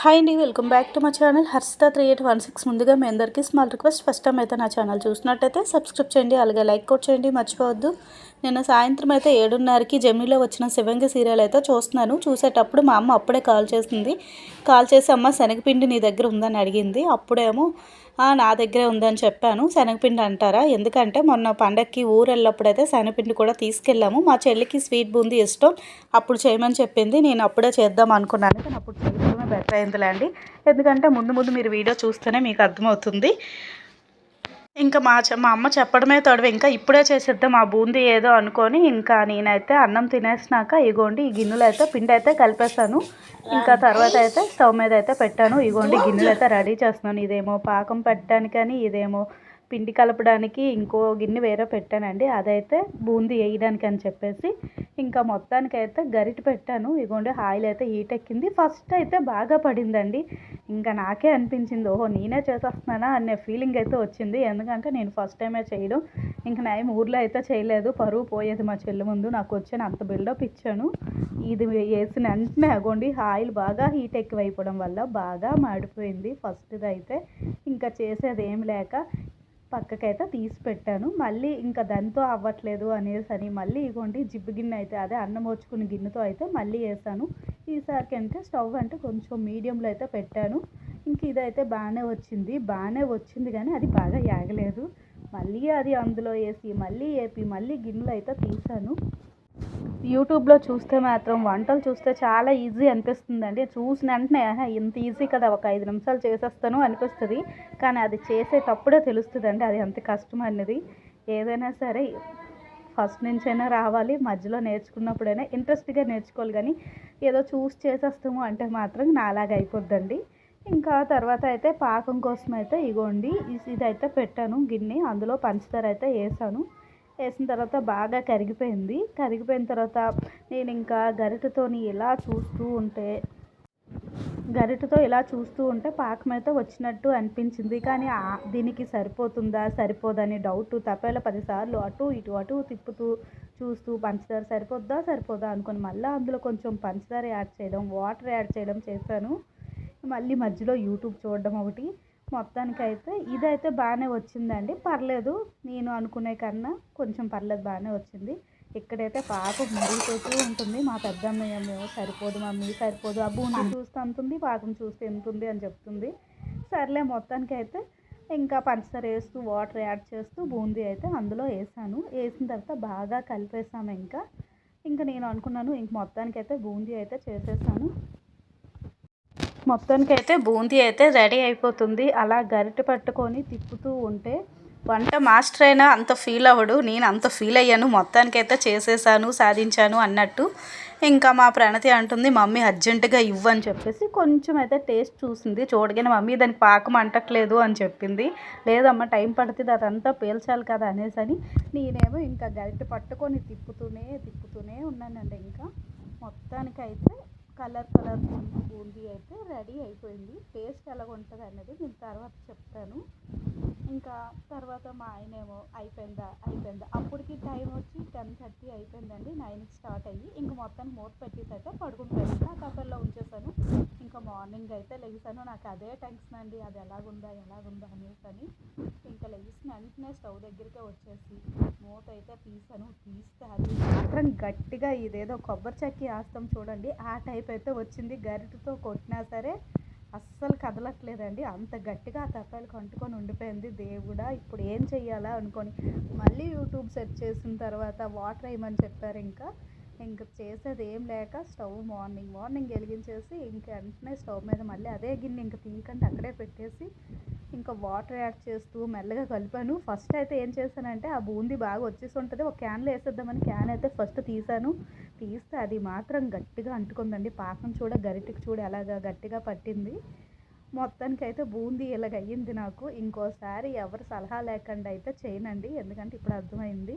Hi అండి welcome back to మా channel. Harshitha three eight one six ముందుగా మీ అందరికీ స్మాల్ రిక్వెస్ట్ ఫస్ట్ టైం అయితే నా ఛానల్ చూసినట్టయితే సబ్స్క్రైబ్ చేయండి అలాగే లైక్ కూడా చేయండి మర్చిపోవద్దు. నేను సాయంత్రం అయితే ఏడున్నరకి జెమినీలో వచ్చిన శివంగి సీరియల్ అయితే చూస్తున్నాను. చూసేటప్పుడు మా అమ్మ అప్పుడే కాల్ చేసింది. కాల్ చేసి అమ్మ శనగపిండి నీ దగ్గర ఉందని అడిగింది. అప్పుడేమో నా దగ్గరే ఉందని చెప్పాను. శనగపిండి అంటారా? ఎందుకంటే మొన్న పండగకి ఊరు వెళ్ళినప్పుడైతే శనగపిండి కూడా తీసుకెళ్ళాము. మా చెల్లికి స్వీట్ బూందీ ఇష్టం. అప్పుడు చేయమని చెప్పింది. నేను అప్పుడే చేద్దాం అనుకున్నాను. కానీ అప్పుడు బెటర్ అయిందిలే అండి. ఎందుకంటే ముందు ముందు మీరు వీడియో చూస్తేనే మీకు అర్థమవుతుంది. ఇంకా మా మా అమ్మ చెప్పడమే తడవ. ఇంకా ఇప్పుడే చేసేద్దాం ఆ బూందీ ఏదో అనుకొని ఇంకా నేనైతే అన్నం తినేసినాక ఇగోండి ఈ గిన్నెలు అయితే పిండి అయితే కలిపేస్తాను ఇంకా తర్వాత అయితే స్టవ్ మీద అయితే పెట్టాను. ఇగోండి గిన్నెలు అయితే రెడీ చేస్తున్నాను. ఇదేమో పాకం పెట్టడానికని ఇదేమో పిండి కలపడానికి ఇంకో గిన్నె వేరే పెట్టానండి. అదైతే బూందీ వేయడానికి అని చెప్పేసి ఇంకా మొత్తానికైతే గరిట పెట్టాను. ఇగోండి ఆయిల్ అయితే హీట్ ఎక్కింది. ఫస్ట్ అయితే బాగా పడిందండి. ఇంకా నాకే అనిపించింది ఓహో నేనే చేసేస్తున్నానా అనే ఫీలింగ్ అయితే వచ్చింది. ఎందుకంటే నేను ఫస్ట్ టైమే చేయడం. ఇంకా నేను ఊర్లో అయితే చేయలేదు. పరువు పోయేది మా చెల్లి ముందు. నాకు వచ్చిన అంత బిల్డప్ ఇచ్చాను. ఇది వేసిన వెంటనే అగోండి ఆయిల్ బాగా హీట్ ఎక్కువైపోవడం వల్ల బాగా మాడిపోయింది ఫస్ట్ది అయితే. ఇంకా చేసేది ఏం లేక పక్కకైతే తీసి పెట్టాను. మళ్ళీ ఇంకా దాంతో అవ్వట్లేదు అనేసి అని మళ్ళీ ఇగోండి జిబ్బు గిన్నె అయితే అదే అన్నం వచ్చుకున్న గిన్నెతో అయితే మళ్ళీ వేసాను. ఈసారికి అంటే స్టవ్ అంటే కొంచెం మీడియంలో అయితే పెట్టాను. ఇంక ఇదైతే బాగానే వచ్చింది. బాగానే వచ్చింది కానీ అది బాగా యాగలేదు. మళ్ళీ అది అందులో వేసి మళ్ళీ వేపి మళ్ళీ గిన్నెలు అయితే తీసాను. యూట్యూబ్లో చూస్తే మాత్రం వంటలు చూస్తే చాలా ఈజీ అనిపిస్తుందండి. చూసిన వెంటనే ఇంత ఈజీ కదా ఒక ఐదు నిమిషాలు చేసేస్తాను అనిపిస్తుంది. కానీ అది చేసేటప్పుడే తెలుస్తుందండి అది ఎంత కష్టం అనేది. ఏదైనా సరే ఫస్ట్ నుంచైనా రావాలి మధ్యలో నేర్చుకున్నప్పుడైనా ఇంట్రెస్ట్గా నేర్చుకోవాలి. కానీ ఏదో చూసి చేసేస్తాము అంటే మాత్రం నాలాగా అయిపోద్దండి. ఇంకా తర్వాత అయితే పాకం కోసం అయితే ఇగోండి ఇది- ఇదైతే పెట్టాను గిన్నె అందులో పంచదార అయితే వేసాను. వేసిన తర్వాత బాగా కరిగిపోయింది. కరిగిపోయిన తర్వాత నేను ఇంకా గరిటతోని ఇలా చూస్తూ ఉంటే గరిటతో ఇలా చూస్తూ ఉంటే పాకం అయితే వచ్చినట్టు అనిపించింది. కానీ దీనికి సరిపోతుందా సరిపోదని డౌట్ తప్పేలా పదిసార్లు అటు ఇటు అటు తిప్పుతూ చూస్తూ పంచదార సరిపోద్దా సరిపోదా అనుకుని మళ్ళీ అందులో కొంచెం పంచదార యాడ్ చేయడం వాటర్ యాడ్ చేయడం చేశాను. మళ్ళీ మధ్యలో యూట్యూబ్ చూడడం ఒకటి. మొత్తానికి అయితే ఇదైతే బాగానే వచ్చిందండి. పర్లేదు నేను అనుకునే కన్నా కొంచెం పర్లేదు బాగానే వచ్చింది. ఇక్కడైతే పాపం మురిగిపోతూ ఉంటుంది. మా పెద్దమ్మ సరిపోదు మమ్మీ సరిపోదు. ఆ బూందీ చూస్తే అంతుంది పాకం చూస్తే ఎంత ఉంది అని చెప్తుంది. సర్లే మొత్తానికి అయితే ఇంకా పంచదార వేస్తూ వాటర్ యాడ్ చేస్తూ బూందీ అయితే అందులో వేసాను. వేసిన తర్వాత బాగా కలిపేసాము ఇంకా. ఇంకా నేను అనుకున్నాను ఇంక మొత్తానికి అయితే బూందీ అయితే చేసేసాను. మొత్తానికి అయితే బూందీ అయితే రెడీ అయిపోతుంది. అలా గరిటె పట్టుకొని తిప్పుతూ ఉంటే వంట మాస్టర్ అయినా అంత ఫీల్ అవ్వడు. నేను అంత ఫీల్ అయ్యాను. మొత్తానికైతే చేసేసాను సాధించాను అన్నట్టు. ఇంకా మా ప్రణతి అంటుంది మమ్మీ అర్జెంటుగా ఇవ్వని చెప్పేసి కొంచెం అయితే టేస్ట్ చూసింది. చూడగానే మమ్మీ దానికి పాకం అంటట్లేదు అని చెప్పింది. లేదమ్మా టైం పడుతుంది. అదంతా పేల్చాలి కదా అనేసి అని నేనేమో ఇంకా గరిటె పట్టుకొని తిప్పుతూనే తిప్పుతూనే ఉన్నానండి. ఇంకా మొత్తానికైతే కలర్ కలర్ బూందీ అయితే రెడీ అయిపోయింది. టేస్ట్ ఎలా ఉంటుంది అనేది నేను తర్వాత చెప్తాను. ఇంకా తర్వాత మా ఆయనేమో అయిపోయిందా అయిపోయిందా. అప్పటికి టైం వచ్చి టెన్ థర్టీ అయిపోయిందండి. నైన్కి స్టార్ట్ అయ్యి ఇంక మొత్తం మూత పెట్టేసి అయితే పడుకుంటాను నా కపల్లో ఉంచేసాను ఇంకా మార్నింగ్ అయితే లెగిసాను నాకు అదే టెన్షన్ అండి. అది ఎలాగుందా ఎలాగుందా అనేసి అని. ఇంకా వెంటనే స్టవ్ దగ్గరికే వచ్చేసి మూత అయితే తీసాను తీస్తే అది మాత్రం గట్టిగా ఇదేదో కొబ్బరి చెక్కి ఆస్తాం చూడండి. ఆ టైప్ అయితే వచ్చింది. గరిటతో కొట్టినా సరే అస్సలు కదలట్లేదండి. అంత గట్టిగా ఆ తప్పాలకు అంటుకొని ఉండిపోయింది దేవుడా. ఇప్పుడు ఏం చెయ్యాలా అనుకొని మళ్ళీ యూట్యూబ్ సెర్చ్ చేసిన తర్వాత వాటర్ వేయమని చెప్పారు ఇంకా? ఇంక చేసేది ఏం లేక స్టవ్ మార్నింగ్ మార్నింగ్ వెలిగించేసి ఇంక వెంటనే స్టవ్ మీద మళ్ళీ అదే గిన్నె ఇంక తీయకండి అక్కడే పెట్టేసి ఇంకా వాటర్ యాడ్ చేస్తూ మెల్లగా కలిపాను. ఫస్ట్ అయితే ఏం చేశానంటే ఆ బూందీ బాగా వచ్చేసి ఉంటుంది ఒక క్యాన్లో వేసేద్దామని క్యాన్ అయితే ఫస్ట్ తీసాను. తీస్తే అది మాత్రం గట్టిగా అంటుకుందండి. పాకం చూడ గరిటెకి చూడ ఎలాగా గట్టిగా పట్టింది. మొత్తానికి అయితే బూందీ ఇలాగ అయ్యింది నాకు. ఇంకోసారి ఎవరు సలహా లేకుండా అయితే చేయనండి. ఎందుకంటే ఇప్పుడు అర్థమైంది.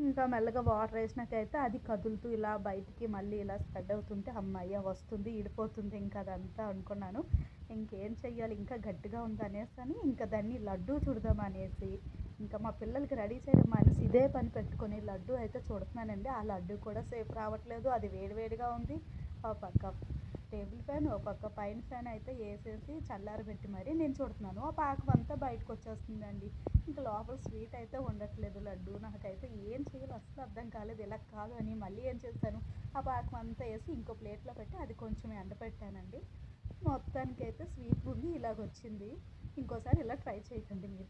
ఇంకా మెల్లగా వాటర్ వేసినాకైతే అది కదులుతూ ఇలా బయటికి మళ్ళీ ఇలా స్ప్రెడ్ అవుతుంటే అమ్మయ్య వస్తుంది ఇడిపోతుంది ఇంకా అదంతా అనుకున్నాను. ఇంకేం చెయ్యాలి? ఇంకా గట్టిగా ఉంది అనేసి అని ఇంకా దాన్ని లడ్డూ చూడదాం అనేసి ఇంకా మా పిల్లలకి రెడీ చేయడం మానేసి ఇదే పని పెట్టుకొని లడ్డు అయితే చూడుతున్నానండి. ఆ లడ్డు కూడా సేఫ్ రావట్లేదు. అది వేడివేడిగా ఉంది. ఆ పక్క టేబుల్ ఫ్యాన్ ఒక పక్క పైన ఫ్యాన్ అయితే వేసేసి చల్లారబెట్టి మరీ నేను చూడుతున్నాను. ఆ పాకం అంతా బయటకు వచ్చేస్తుందండి. ఇంకా లోపల స్వీట్ అయితే ఉండట్లేదు లడ్డు. నాకైతే ఏం చేయాలి అసలు అర్థం కాలేదు ఇలా కాదు అని మళ్ళీ ఏం చేస్తాను? ఆ పాకం అంతా వేసి ఇంకో ప్లేట్లో పెట్టి అది కొంచెం ఎండపెట్టానండి మొత్తానికి అయితే స్వీట్ బుంది ఇలాగ వచ్చింది ఇంకోసారి ఇలా ట్రై చేయకండి మీరు.